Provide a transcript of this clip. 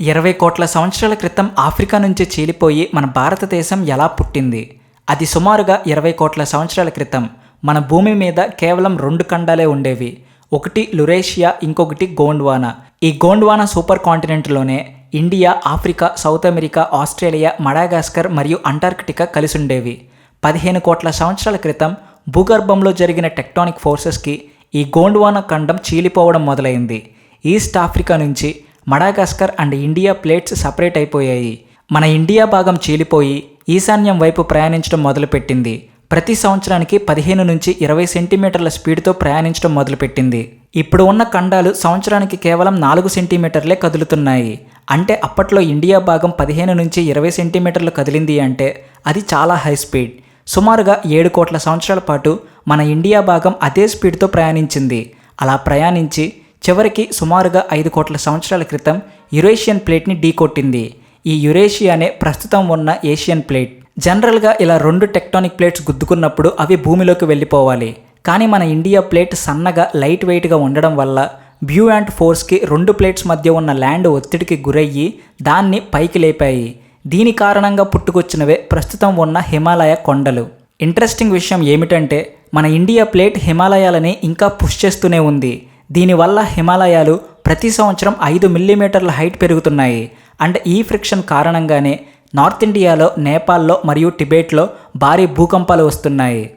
ఇరవై కోట్ల సంవత్సరాల క్రితం ఆఫ్రికా నుంచి చీలిపోయి మన భారతదేశం ఎలా పుట్టింది? అది సుమారుగా ఇరవై కోట్ల సంవత్సరాల క్రితం. మన భూమి మీద కేవలం రెండు ఖండాలే ఉండేవి. ఒకటి లురేషియా ఇంకొకటి గోండ్వానా. ఈ Gondwana super కాంటినెంట్లోనే India Africa South America Australia Madagascar మరియు అంటార్కిటికా కలిసి ఉండేవి పదిహేను కోట్ల సంవత్సరాల క్రితం భూగర్భంలో జరిగిన టెక్టానిక్ ఫోర్సెస్కి ఈ గోండ్వానా ఖండం చీలిపోవడం మొదలైంది. ఈస్ట్ ఆఫ్రికా నుంచి Madagascar and India plates separate అయిపోయాయి. మన ఇండియా భాగం చీలిపోయి ఈశాన్యం వైపు ప్రయాణించడం మొదలుపెట్టింది. ప్రతి సంవత్సరానికి పదిహేను నుంచి ఇరవై సెంటీమీటర్ల స్పీడ్తో ప్రయాణించడం మొదలుపెట్టింది. ఇప్పుడు ఉన్న ఖండాలు సంవత్సరానికి కేవలం నాలుగు సెంటీమీటర్లే కదులుతున్నాయి. అంటే అప్పట్లో ఇండియా భాగం పదిహేను నుంచి ఇరవై సెంటీమీటర్లు కదిలింది అంటే అది చాలా హై స్పీడ్. సుమారుగా ఏడు కోట్ల సంవత్సరాల పాటు మన ఇండియా భాగం అదే స్పీడ్తో ప్రయాణించింది. అలా ప్రయాణించి చివరికి సుమారుగా ఐదు కోట్ల సంవత్సరాల క్రితం యురేషియన్ ప్లేట్ని ఢీకొట్టింది. ఈ యురేషియానే ప్రస్తుతం ఉన్న ఏషియన్ ప్లేట్. జనరల్గా ఇలా రెండు టెక్టానిక్ ప్లేట్స్ గుద్దుకున్నప్పుడు అవి భూమిలోకి వెళ్ళిపోవాలి. కానీ మన ఇండియా ప్లేట్ సన్నగా లైట్ వెయిట్గా ఉండడం వల్ల బ్యూ అండ్ ఫోర్స్కి రెండు ప్లేట్స్ మధ్య ఉన్న ల్యాండ్ ఒత్తిడికి గురయ్యి దాన్ని పైకి లేపాయి. దీని కారణంగా పుట్టుకొచ్చినవే ప్రస్తుతం ఉన్న హిమాలయ కొండలు. ఇంట్రెస్టింగ్ విషయం ఏమిటంటే మన ఇండియా ప్లేట్ హిమాలయాలని ఇంకా పుష్ చేస్తూనే ఉంది. దీనివల్ల హిమాలయాలు ప్రతి సంవత్సరం ఐదు మిల్లీమీటర్ల హైట్ పెరుగుతున్నాయి. అండ్ ఈ ఫ్రిక్షన్ కారణంగానే నార్త్ ఇండియాలో నేపాల్లో మరియు టిబెట్లో భారీ భూకంపాలు వస్తున్నాయి.